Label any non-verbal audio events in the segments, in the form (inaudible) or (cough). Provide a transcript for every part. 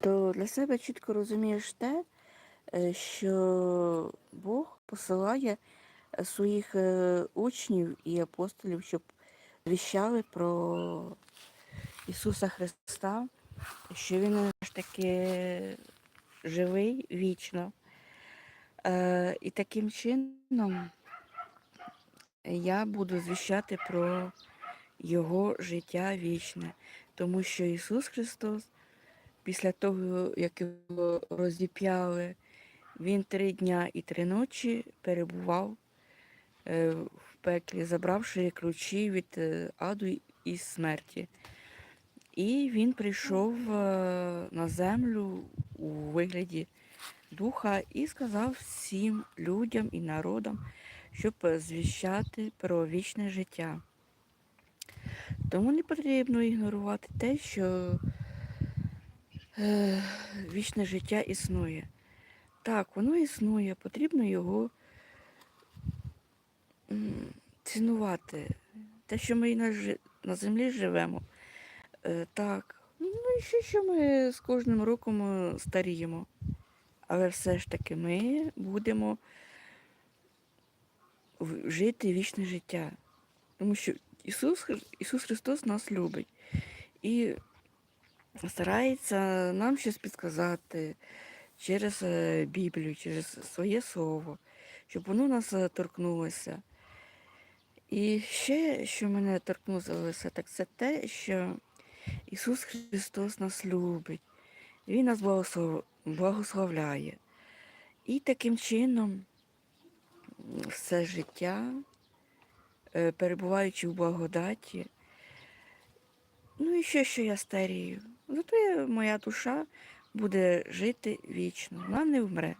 то для себе чітко розумієш те, е, що Бог посилає е, своїх е, учнів і апостолів, щоб віщали про Ісуса Христа, що Він ж таки живий вічно. І таким чином я буду звіщати про Його життя вічне, тому що Ісус Христос, після того, як його розіп'яли, Він три дня і три ночі перебував е, в пеклі, забравши ключі від е, аду і смерті. І він прийшов е, на землю у вигляді духа і сказав всім людям і народам, щоб звіщати про вічне життя. Тому не потрібно ігнорувати те, що е, вічне життя існує. Так, воно існує, потрібно його цінувати. Те, що ми на, землі живемо, е, так. Ну і ще що ми з кожним роком е, старіємо. Але все ж таки ми будемо жити вічне життя. Тому що Ісус, Ісус Христос нас любить і старається нам щось підказати через е, Біблію, через своє слово, щоб воно нас е, торкнулося. І ще, що мене торкнулося, так це те, що Ісус Христос нас любить, Він нас благословляє. І таким чином все життя, е, перебуваючи в благодаті, ну і ще, що я старію, зато я- моя душа буде жити вічно, вона не вмре.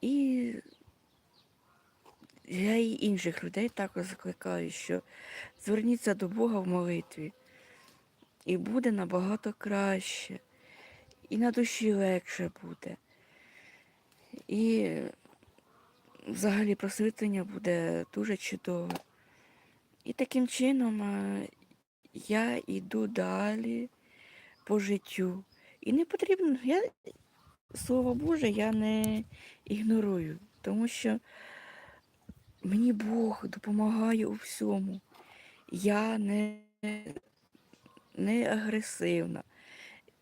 І я і інших людей також закликаю, що зверніться до Бога в молитві, і буде набагато краще, і на душі легше буде. І взагалі просвітлення буде дуже чудове. І таким чином е, я йду далі по життю. І не потрібно, я слово Боже я не ігнорую, тому що мені Бог допомагає у всьому. Я не, не агресивна.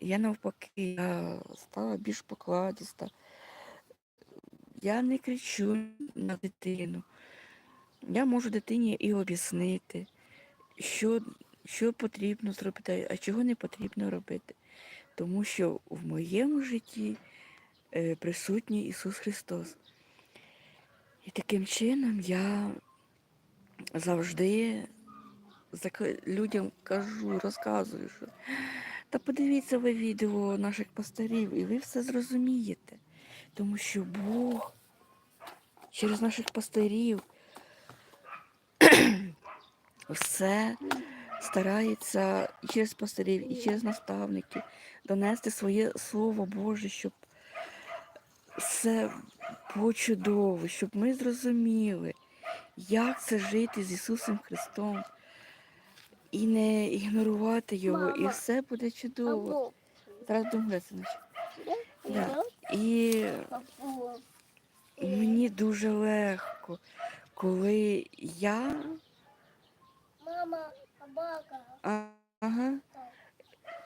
Я навпаки, я стала більш покладіста. Я не кричу на дитину. Я можу дитині і об'яснити, що, що потрібно зробити, а чого не потрібно робити. Тому що в моєму житті е, присутній Ісус Христос. І таким чином я завжди людям кажу, розказую, що та подивіться ви відео наших пасторів, і ви все зрозумієте. Тому що Бог через наших пастирів (clears throat) все старається і через пастирів, і через наставників донести своє Слово Боже, щоб все було чудово, щоб ми зрозуміли, як це жити з Ісусом Христом і не ігнорувати Його, і все буде чудово. Зараз думаю, синочок. Да. І мені дуже легко, коли я Мама, ага,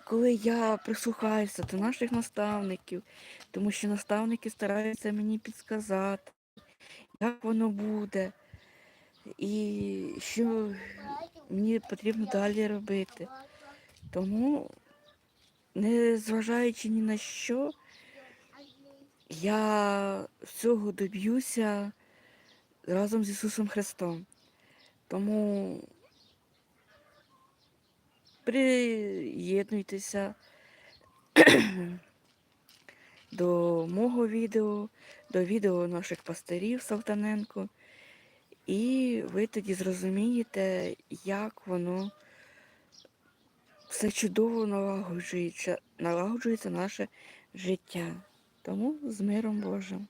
коли я прислухаюся до наших наставників, тому що наставники стараються мені підсказати, як воно буде, і що мені потрібно далі робити. Тому, не зважаючи ні на що, я всього доб'юся разом з Ісусом Христом. Тому приєднуйтеся до мого відео, до відео наших пастирів Салтаненко, і ви тоді зрозумієте, як воно все чудово налагоджується, налагоджується наше життя. Тому з миром Божим.